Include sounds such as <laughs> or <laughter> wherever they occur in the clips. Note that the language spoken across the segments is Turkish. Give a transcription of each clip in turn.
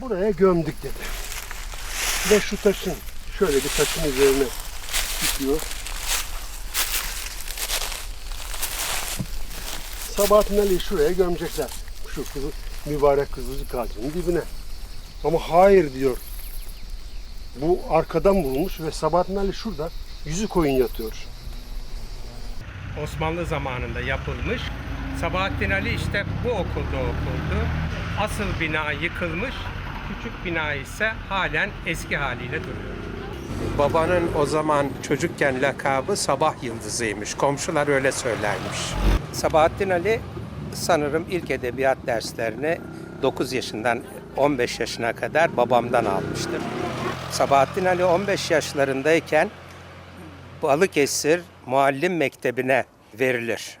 buraya gömdük dedi. Ve şu taşın, şöyle bir taşın üzerine tutuyor. Sabahattin Ali'yi şuraya gömecekler. Şu kızı, mübarek kızılcık ağacının dibine. Ama hayır diyor. Bu arkadan vurulmuş ve Sabahattin Ali şurada yüzü koyun yatıyor. Osmanlı zamanında yapılmış. Sabahattin Ali işte bu okulda okuldu. Asıl bina yıkılmış. Küçük bina ise halen eski haliyle duruyor. Babanın o zaman çocukken lakabı Sabah Yıldızıymış. Komşular öyle söylermiş. Sabahattin Ali sanırım ilk edebiyat derslerini 9 yaşından 15 yaşına kadar babamdan almıştır. Sabahattin Ali 15 yaşlarındayken Balıkesir Muallim Mektebi'ne verilir.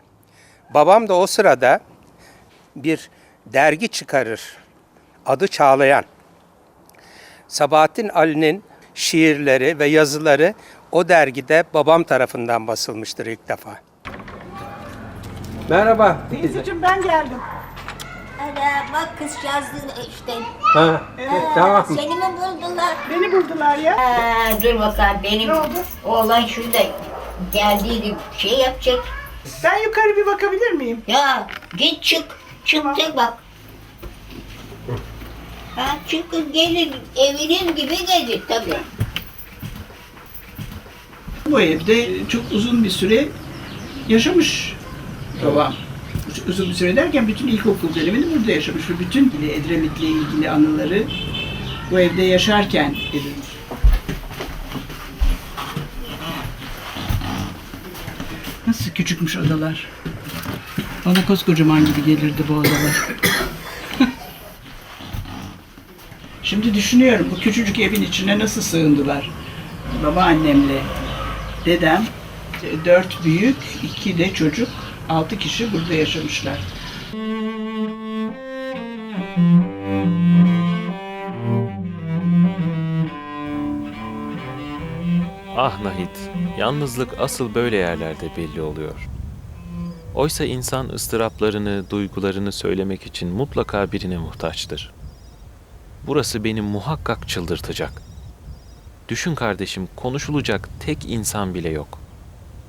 Babam da o sırada bir dergi çıkarır. Adı Çağlayan. Sabahattin Ali'nin şiirleri ve yazıları o dergide babam tarafından basılmıştır ilk defa. Merhaba. Teyzeciğim ben geldim. Ana bak kızcağızın işte. Ha, tamam. Seni mi buldular? Beni buldular ya. Ha, dur bakalım benim Ne oldu? oğlan şurada geldiydi şey yapacak. Ben yukarı bir bakabilir miyim? Ya git çık. Çıktı bak. Ha çıkın gelir evinin gibi gelir tabii. Bu evde çok uzun bir süre yaşamış babam. Uzun bir süre derken bütün ilkokul dönemini burada yaşamış ve bütün Edremit'le ilgili anıları bu evde yaşarken edilmiş. Nasıl küçükmüş odalar. Bana koskocaman gibi gelirdi bu odalar. Şimdi düşünüyorum bu küçücük evin içine nasıl sığındılar. Babaannemle dedem, e, dört büyük, iki de çocuk, altı kişi burada yaşamışlar. Ah Nahit, yalnızlık asıl böyle yerlerde belli oluyor. Oysa insan ıstıraplarını, duygularını söylemek için mutlaka birine muhtaçtır. Burası beni muhakkak çıldırtacak. Düşün kardeşim, konuşulacak tek insan bile yok.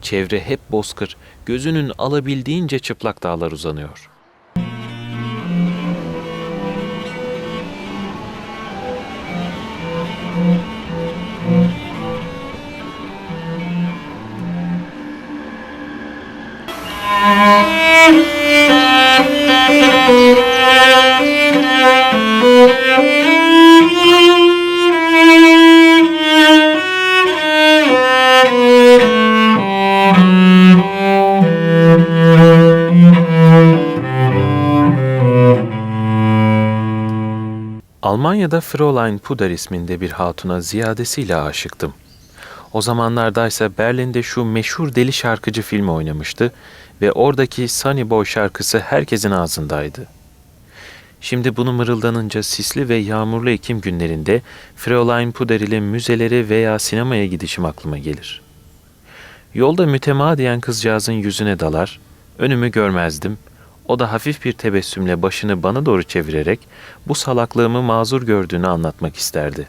Çevre hep bozkır, gözünün alabildiğince çıplak dağlar uzanıyor. <laughs> Almanya'da Fräulein Puder isminde bir hatuna ziyadesiyle aşıktım. O zamanlardaysa Berlin'de şu meşhur deli şarkıcı filmi oynamıştı ve oradaki Sunny Boy şarkısı herkesin ağzındaydı. Şimdi bunu mırıldanınca sisli ve yağmurlu Ekim günlerinde Fräulein Puder ile müzelere veya sinemaya gidişim aklıma gelir. Yolda mütemadiyen kızcağızın yüzüne dalar, önümü görmezdim. O da hafif bir tebessümle başını bana doğru çevirerek bu salaklığımı mazur gördüğünü anlatmak isterdi.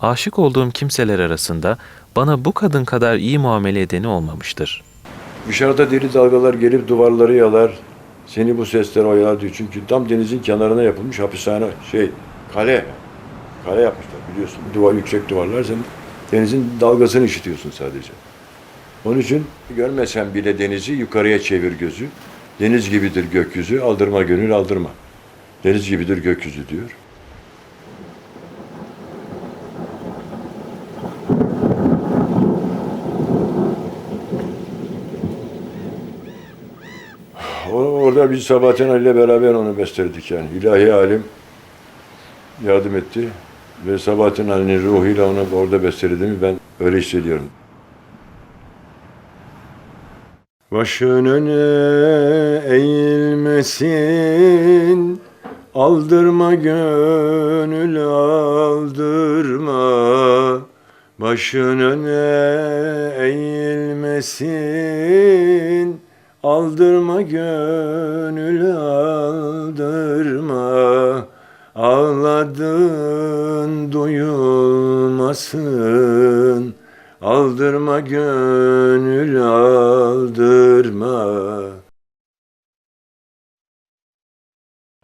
Aşık olduğum kimseler arasında bana bu kadın kadar iyi muamele edeni olmamıştır. Dışarıda deli dalgalar gelip duvarları yalar. Seni bu sesler oyalar Çünkü tam denizin kenarına yapılmış hapishane şey kale. Kale yapmışlar biliyorsun. Duvar yüksek duvarlar sen denizin dalgasını işitiyorsun sadece. Onun için görmesen bile denizi yukarıya çevir gözü. Deniz gibidir gökyüzü, aldırma gönül aldırma. Deniz gibidir gökyüzü diyor. Orada biz Sabahattin Ali ile beraber onu besteledik yani. İlahi alim yardım etti. Ve Sabahattin Ali'nin ruhuyla onu orada bestelediğimi ben öyle hissediyorum. Başın öne eğilmesin. Aldırma gönül aldırma. Başın öne eğilmesin. Aldırma gönül aldırma. Ağladın duyulmasın. Aldırma gönül aldırma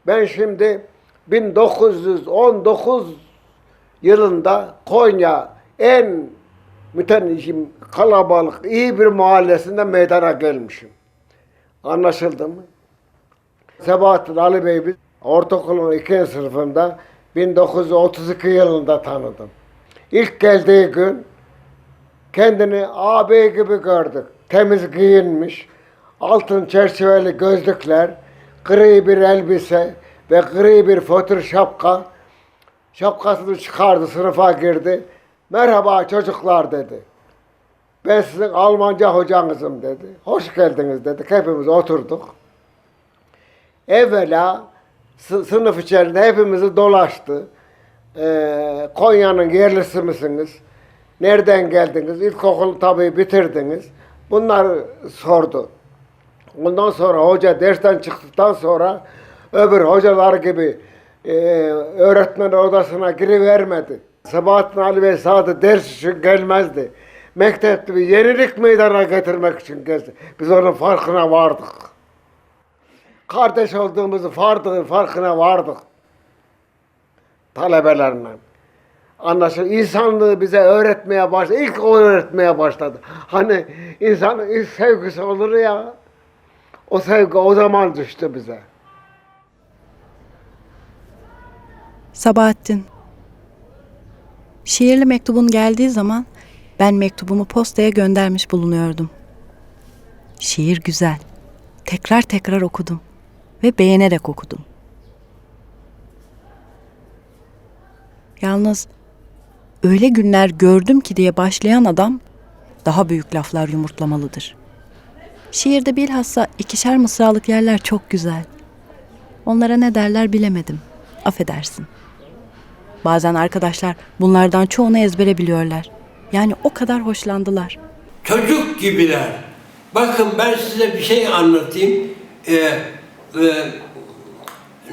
Ben şimdi 1919 yılında Konya en mütenişim kalabalık iyi bir mahallesinde meydana gelmişim. Anlaşıldı mı? Sebahattin Ali Bey biz ortaokulun ikinci sınıfında 1932 yılında tanıdım. İlk geldiği gün kendini ağabey gibi gördük. Temiz giyinmiş, altın çerçeveli gözlükler, gri bir elbise ve gri bir fötr şapka. Şapkasını çıkardı, sınıfa girdi. Merhaba çocuklar dedi. Ben sizin Almanca hocanızım dedi. Hoş geldiniz dedik. Hepimiz oturduk. Evvela sı- sınıf içerisinde hepimizi dolaştı. Ee, Konya'nın yerlisi misiniz? Nereden geldiniz? İlkokulu tabii bitirdiniz. Bunları sordu. Ondan sonra hoca dersten çıktıktan sonra öbür hocalar gibi e, öğretmen odasına girivermedi. Sabahattin Ali Bey sadece ders için gelmezdi. Mektepte bir yenilik meydana getirmek için geldi. Biz onun farkına vardık. Kardeş olduğumuzu farkı, farkına vardık. Talebelerle. Anlaşıl insanlığı bize öğretmeye başladı. İlk o öğretmeye başladı. Hani insanın ilk sevgisi olur ya. O sevgi o zaman düştü bize. Sabahattin. Şiirli mektubun geldiği zaman ben mektubumu postaya göndermiş bulunuyordum. Şiir güzel. Tekrar tekrar okudum ve beğenerek okudum. Yalnız öyle günler gördüm ki diye başlayan adam daha büyük laflar yumurtlamalıdır. Şiirde bilhassa ikişer mısralık yerler çok güzel. Onlara ne derler bilemedim. Affedersin. Bazen arkadaşlar bunlardan çoğunu ezbere biliyorlar. Yani o kadar hoşlandılar. Çocuk gibiler. Bakın ben size bir şey anlatayım. Ee, e,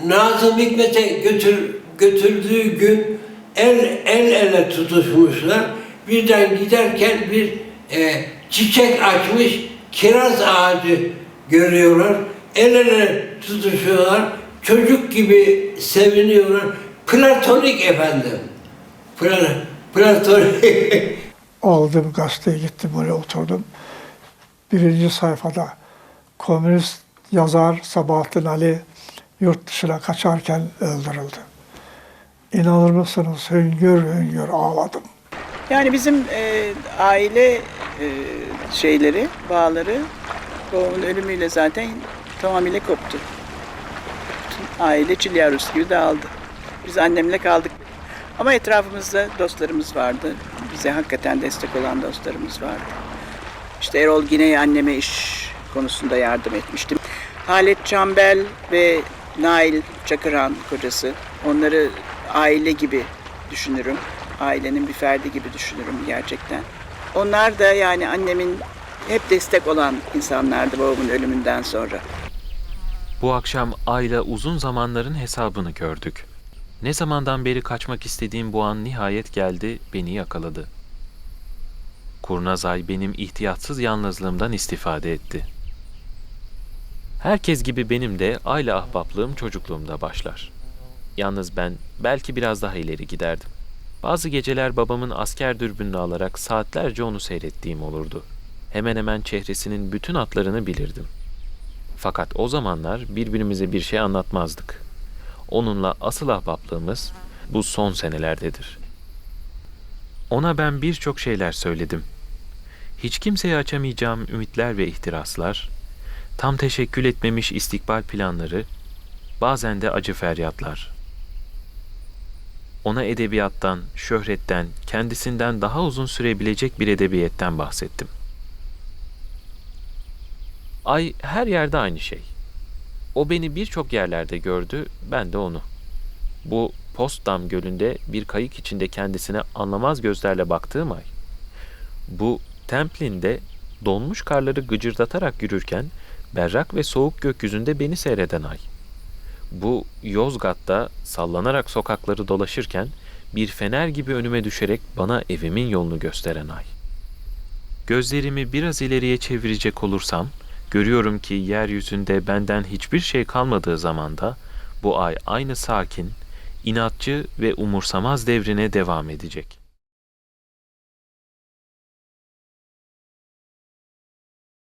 Nazım Hikmet'e götür, götürdüğü gün el el ele tutuşmuşlar. Birden giderken bir e, çiçek açmış kiraz ağacı görüyorlar. El ele tutuşuyorlar. Çocuk gibi seviniyorlar. Platonik efendim. Pla, platonik. <laughs> aldım gazeteye gittim böyle oturdum. Birinci sayfada komünist yazar Sabahattin Ali yurt dışına kaçarken öldürüldü. İnanır mısınız hüngür hüngür ağladım. Yani bizim e, aile e, şeyleri, bağları babamın ölümüyle zaten tamamıyla koptu. Bütün aile Çilyarus gibi dağıldı. Biz annemle kaldık. Ama etrafımızda dostlarımız vardı. Bize hakikaten destek olan dostlarımız vardı. İşte Erol Güney anneme iş konusunda yardım etmiştim. Halet Çambel ve Nail Çakıran kocası. Onları aile gibi düşünürüm. Ailenin bir ferdi gibi düşünürüm gerçekten. Onlar da yani annemin hep destek olan insanlardı babamın ölümünden sonra. Bu akşam Ayla uzun zamanların hesabını gördük. Ne zamandan beri kaçmak istediğim bu an nihayet geldi, beni yakaladı. Kurnazay benim ihtiyatsız yalnızlığımdan istifade etti. Herkes gibi benim de Ayla ahbaplığım çocukluğumda başlar. Yalnız ben belki biraz daha ileri giderdim. Bazı geceler babamın asker dürbününü alarak saatlerce onu seyrettiğim olurdu. Hemen hemen çehresinin bütün hatlarını bilirdim. Fakat o zamanlar birbirimize bir şey anlatmazdık. Onunla asıl ahbaplığımız bu son senelerdedir. Ona ben birçok şeyler söyledim. Hiç kimseye açamayacağım ümitler ve ihtiraslar, tam teşekkül etmemiş istikbal planları, bazen de acı feryatlar. Ona edebiyattan, şöhretten, kendisinden daha uzun sürebilecek bir edebiyetten bahsettim. Ay her yerde aynı şey. O beni birçok yerlerde gördü, ben de onu. Bu Postdam Gölü'nde bir kayık içinde kendisine anlamaz gözlerle baktığım ay. Bu Templin'de donmuş karları gıcırdatarak yürürken berrak ve soğuk gökyüzünde beni seyreden ay. Bu Yozgat'ta sallanarak sokakları dolaşırken Bir fener gibi önüme düşerek bana evimin yolunu gösteren ay. Gözlerimi biraz ileriye çevirecek olursam, görüyorum ki yeryüzünde benden hiçbir şey kalmadığı zamanda bu ay aynı sakin, inatçı ve umursamaz devrine devam edecek.